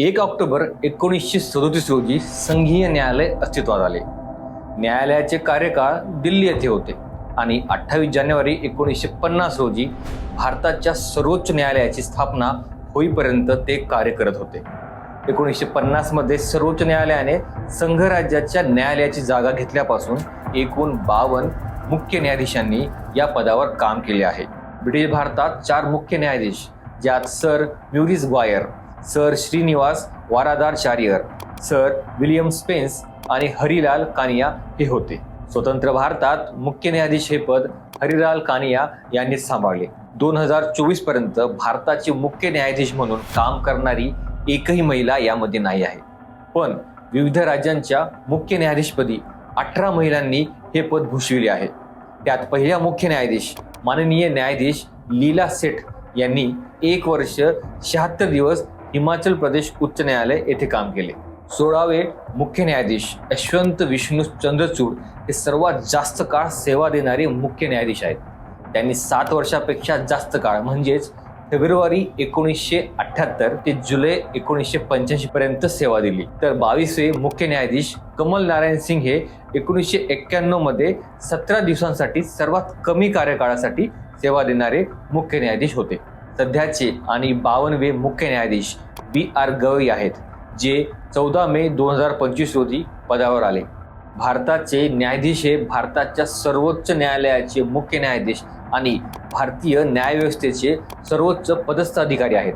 एक ऑक्टोबर एकोणीसशे सदोतीस रोजी संघीय न्यायालय अस्तित्वात आले. न्यायालयाचे कार्यकाळ दिल्ली येथे होते आणि अठ्ठावीस जानेवारी एकोणीसशे पन्नास रोजी भारताच्या सर्वोच्च न्यायालयाची स्थापना होईपर्यंत ते कार्य करत होते. एकोणीसशे पन्नासमध्ये सर्वोच्च न्यायालयाने संघराज्याच्या न्यायालयाची जागा घेतल्यापासून एकूण बावन्न मुख्य न्यायाधीशांनी या पदावर काम केले आहे. ब्रिटिश भारतात चार मुख्य न्यायाधीश ज्यात sir Maurice Gwyer sir Srinivas Varadachariar sir William Spens आणि हरिलाल कानिया हे होते. स्वतंत्र भारतात मुख्य न्यायाधीश हे पद हरिलाल कानिया यांनी सांभाळले. दोन हजार चोवीसपर्यंत भारताचे मुख्य न्यायाधीश म्हणून काम करणारी एकही महिला यामध्ये नाही आहे. पण विविध राज्यांच्या मुख्य न्यायाधीशपदी अठरा महिलांनी हे पद भूषविले आहे. त्यात पहिल्या मुख्य न्यायाधीश माननीय न्यायाधीश लीला सेठ यांनी एक वर्ष शहात्तर दिवस हिमाचल प्रदेश उच्च न्यायालय येथे काम केले. सोळावे मुख्य न्यायाधीश यशवंत विष्णू चंद्रचूड हे सर्वात जास्त काळ सेवा देणारे मुख्य न्यायाधीश आहेत. त्यांनी सात वर्षापेक्षा जास्त काळ म्हणजेच फेब्रुवारी एकोणीसशे अठ्ठ्याहत्तर ते जुलै एकोणीसशे पंच्याऐंशी पर्यंत सेवा दिली. तर बावीसवे मुख्य न्यायाधीश कमल नारायण सिंग हे एकोणीसशे एक्क्याण्णवमध्ये सतरा दिवसांसाठी सर्वात कमी कार्यकाळासाठी सेवा देणारे मुख्य न्यायाधीश होते. सध्याचे आणि बावनवे मुख्य न्यायाधीश बी आर गवई आहेत जे चौदा मे दोन हजार पंचवीस रोजी पदावर आले. भारताचे न्यायाधीश हे भारताच्या सर्वोच्च न्यायालयाचे मुख्य न्यायाधीश आणि भारतीय न्यायव्यवस्थेचे सर्वोच्च पदस्थ अधिकारी आहेत.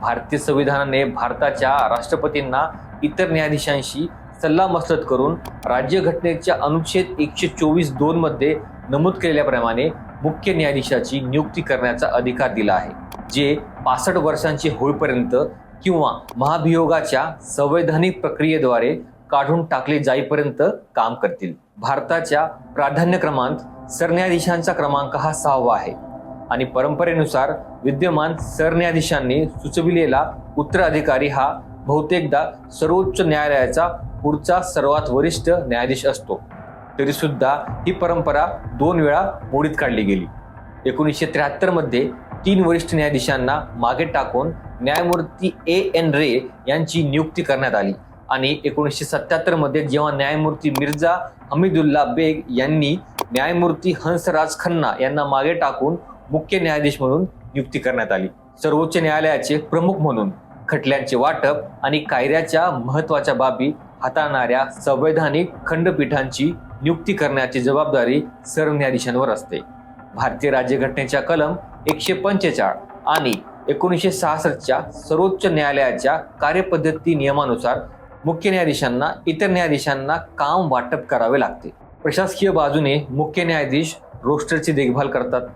भारतीय संविधानाने भारताच्या राष्ट्रपतींना इतर न्यायाधीशांशी सल्लामसलत करून राज्यघटनेच्या अनुच्छेद एकशे चोवीस दोनमध्ये नमूद केल्याप्रमाणे मुख्य न्यायाधीशाची नियुक्ती करण्याचा अधिकार दिला आहे. जे पासष्ट वर्षांचे होईपर्यंत किंवा महाभियोगाच्या संवैधानिक प्रक्रियेद्वारे काढून टाकले जाईपर्यंत काम करतील. भारताच्या प्राधान्यक्रमांत सरन्यायाधीशांचा क्रमांक हा सहावा आहे. आणि परंपरेनुसार विद्यमान सरन्यायाधीशांनी सुचविलेला उत्तराधिकारी हा बहुतेकदा सर्वोच्च न्यायालयाचा पुढचा सर्वात वरिष्ठ न्यायाधीश असतो. तरी सुद्धा ही परंपरा दोन वेळा मोडीत काढली गेली. एकोणीसशे त्र्याहत्तरमध्ये तीन वरिष्ठ न्यायाधीशांना मागे टाकून न्यायमूर्ती ए एन रे यांची नियुक्ती करण्यात आली. आणि एकोणीसशे सत्याहत्तरमध्ये जेव्हा न्यायमूर्ती मिर्झा हमीदुल्ला बेग यांनी न्यायमूर्ती हंसराज खन्ना यांना मागे टाकून मुख्य न्यायाधीश म्हणून नियुक्ती करण्यात आली. सर्वोच्च न्यायालयाचे प्रमुख म्हणून खटल्यांचे वाटप आणि कायद्याच्या महत्त्वाच्या बाबी हाताळणाऱ्या संवैधानिक खंडपीठांची नियुक्ती करण्याची जबाबदारी सरन्यायाधीशांवर असते. भारतीय राज्यघटनेच्या कलम एकशे पंचेचाळ आणि एकोणीसशे सहासष्टच्या सर्वोच्च न्यायालयाच्या कार्यपद्धती नियमानुसार मुख्य न्यायाधीशांना इतर न्यायाधीशांना काम वाटप करावे लागते. प्रशासकीय बाजूने मुख्य न्यायाधीश रोस्टरची देखभाल करतात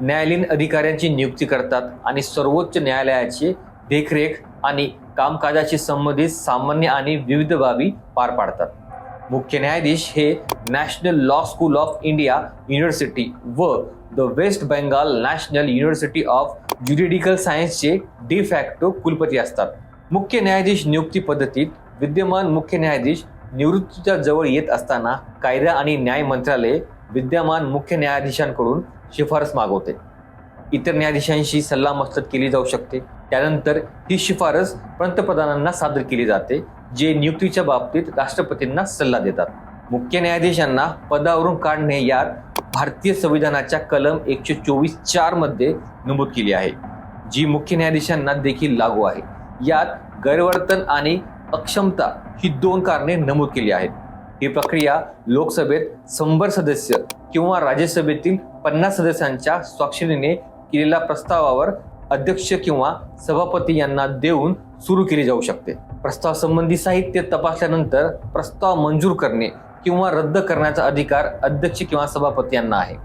न्यायालयीन अधिकाऱ्यांची नियुक्ती करतात आणि सर्वोच्च न्यायालयाची देखरेख आणि कामकाजाशी संबंधित सामान्य आणि विविध बाबी पार पाडतात. मुख्य न्यायाधीश हे national law school of India university व the west Bengal national university of juridical सायन्सचे de facto कुलपती असतात. मुख्य न्यायाधीश नियुक्ती पद्धतीत विद्यमान मुख्य न्यायाधीश निवृत्तीच्या जवळ येत असताना कायदा आणि न्याय मंत्रालय विद्यमान मुख्य न्यायाधीशांकडून शिफारस मागवते. इतर न्यायाधीशांशी सल्लामसलत केली जाऊ शकते. त्यानंतर ही शिफारस पंतप्रधानांना सादर केली जाते जे नियुक्तीच्या बाबतीत राष्ट्रपतींना सल्ला देतात. मुख्य न्यायाधीशांना पदावरून काढणे यात भारतीय संविधानाच्या कलम एकशे चोवीस चारमध्ये नमूद केली आहे जी मुख्य न्यायाधीशांना देखील लागू आहे. यात गैरवर्तन आणि अक्षमता ही दोन कारणे नमूद केली आहेत. ही प्रक्रिया लोकसभेत शंभर सदस्य किंवा राज्यसभेतील पन्नास सदस्यांच्या स्वाक्षरीने केलेल्या प्रस्तावावर अध्यक्ष किंवा सभापती यांना देऊन सुरू केली जाऊ शकते. प्रस्ताव संबंधी साहित्य तपासल्यानंतर प्रस्ताव मंजूर करणे किंवा रद्द करण्याचा अधिकार अध्यक्ष किंवा सभापती यांना आहे.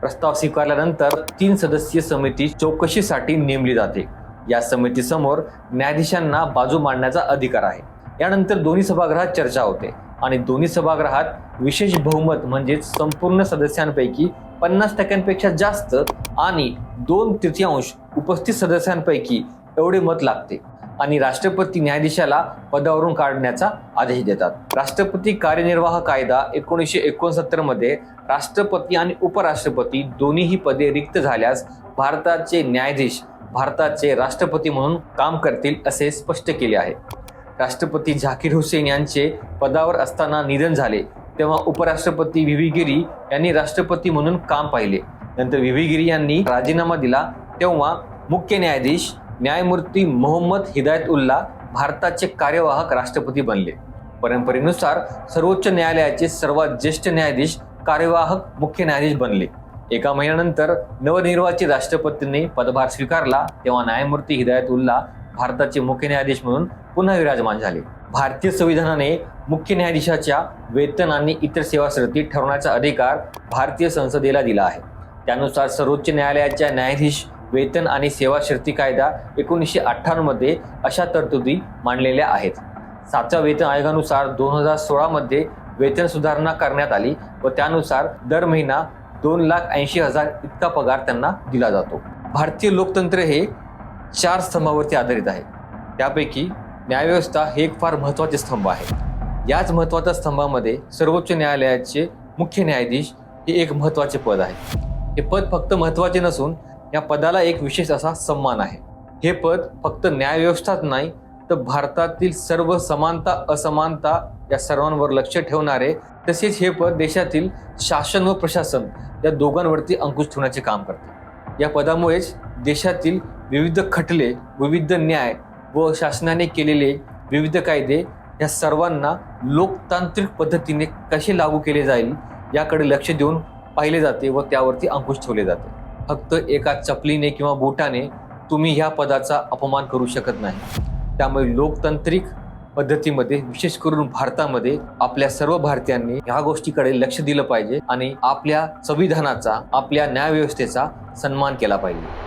प्रस्ताव स्वीकारल्यानंतर तीन सदस्यीय समिती चौकशीसाठी नेमली जाते. या समितीसमोर न्यायाधीशांना बाजू मांडण्याचा अधिकार आहे. यानंतर दोन्ही सभागृहात चर्चा होते आणि दोन्ही सभागृहात विशेष बहुमत म्हणजेच संपूर्ण सदस्यांपैकी पन्नास टक्क्यांपेक्षा जास्त आणि दोन तृतीयांश उपस्थित सदस्यांपैकी एवढे मत लागते. आणि राष्ट्रपती न्यायाधीशाला पदावरून काढण्याचा आदेश देतात. राष्ट्रपती कार्यनिर्वाह कायदा एकोणीसशे एकोणसत्तरमध्ये राष्ट्रपती आणि उपराष्ट्रपती दोन्हीही पदे रिक्त झाल्यास भारताचे न्यायाधीश भारताचे राष्ट्रपती म्हणून काम करतील असे स्पष्ट केले आहे. राष्ट्रपती झाकीर हुसेन यांचे पदावर असताना निधन झाले तेव्हा उपराष्ट्रपती व्ही व्ही गिरी यांनी राष्ट्रपती म्हणून काम पाहिले. नंतर व्ही व्ही गिरी यांनी राजीनामा दिला तेव्हा मुख्य न्यायाधीश न्यायमूर्ती मोहम्मद हिदायत उल्ला भारताचे कार्यवाहक राष्ट्रपती बनले. परंपरेनुसार सर्वोच्च न्यायालयाचे सर्वात ज्येष्ठ न्यायाधीश कार्यवाहक मुख्य न्यायाधीश बनले. एका महिन्यानंतर नवनिर्वाचित राष्ट्रपतींनी पदभार स्वीकारला तेव्हा न्यायमूर्ती हिदायत उल्ला भारताचे मुख्य न्यायाधीश म्हणून पुन्हा विराजमान झाले. भारतीय संविधानाने मुख्य न्यायाधीशाच्या वेतन आणि इतर सेवा शर्ती ठरवण्याचा अधिकार भारतीय संसदेला दिला आहे. त्यानुसार सर्वोच्च न्यायालयाच्या न्यायाधीश वेतन आणि सेवा शर्ती कायदा एकोणीसशे अठ्ठावन्नमध्ये अशा तरतुदी मांडलेल्या आहेत. सातव्या वेतन आयोगानुसार दोन हजार सोळामध्ये वेतन सुधारणा करण्यात आली व त्यानुसार दर महिना दोन लाख ऐंशी हजार इतका पगार त्यांना दिला जातो. भारतीय लोकतंत्र हे चार स्तंभावरती आधारित आहे. त्यापैकी न्यायव्यवस्था हे एक फार महत्त्वाचे स्तंभ आहे. याच महत्त्वाच्या स्तंभामध्ये सर्वोच्च न्यायालयाचे मुख्य न्यायाधीश हे एक महत्त्वाचे पद आहे. हे पद फक्त महत्त्वाचे नसून या पदाला एक विशेष असा सन्मान आहे. हे पद फक्त न्यायव्यवस्थाच नाही तर भारतातील सर्व समानता असमानता या सर्वांवर लक्ष ठेवणारे तसेच हे पद देशातील शासन व प्रशासन या दोघांवरती अंकुश ठेवण्याचे काम करते. या पदामुळेच देशातील विविध खटले विविध न्याय व शासनाने केलेले विविध कायदे या सर्वांना लोकतांत्रिक पद्धतीने कसे लागू केले जाईल याकडे लक्ष देऊन पाहिले जाते व त्यावरती अंकुश ठेवले जाते. फक्त एका चपलीने किंवा बोटाने तुम्ही ह्या पदाचा अपमान करू शकत नाही. त्यामुळे लोकतांत्रिक पद्धतीमध्ये विशेष करून भारतामध्ये आपल्या सर्व भारतीयांनी ह्या गोष्टीकडे लक्ष दिलं पाहिजे आणि आपल्या संविधानाचा आपल्या न्यायव्यवस्थेचा सन्मान केला पाहिजे.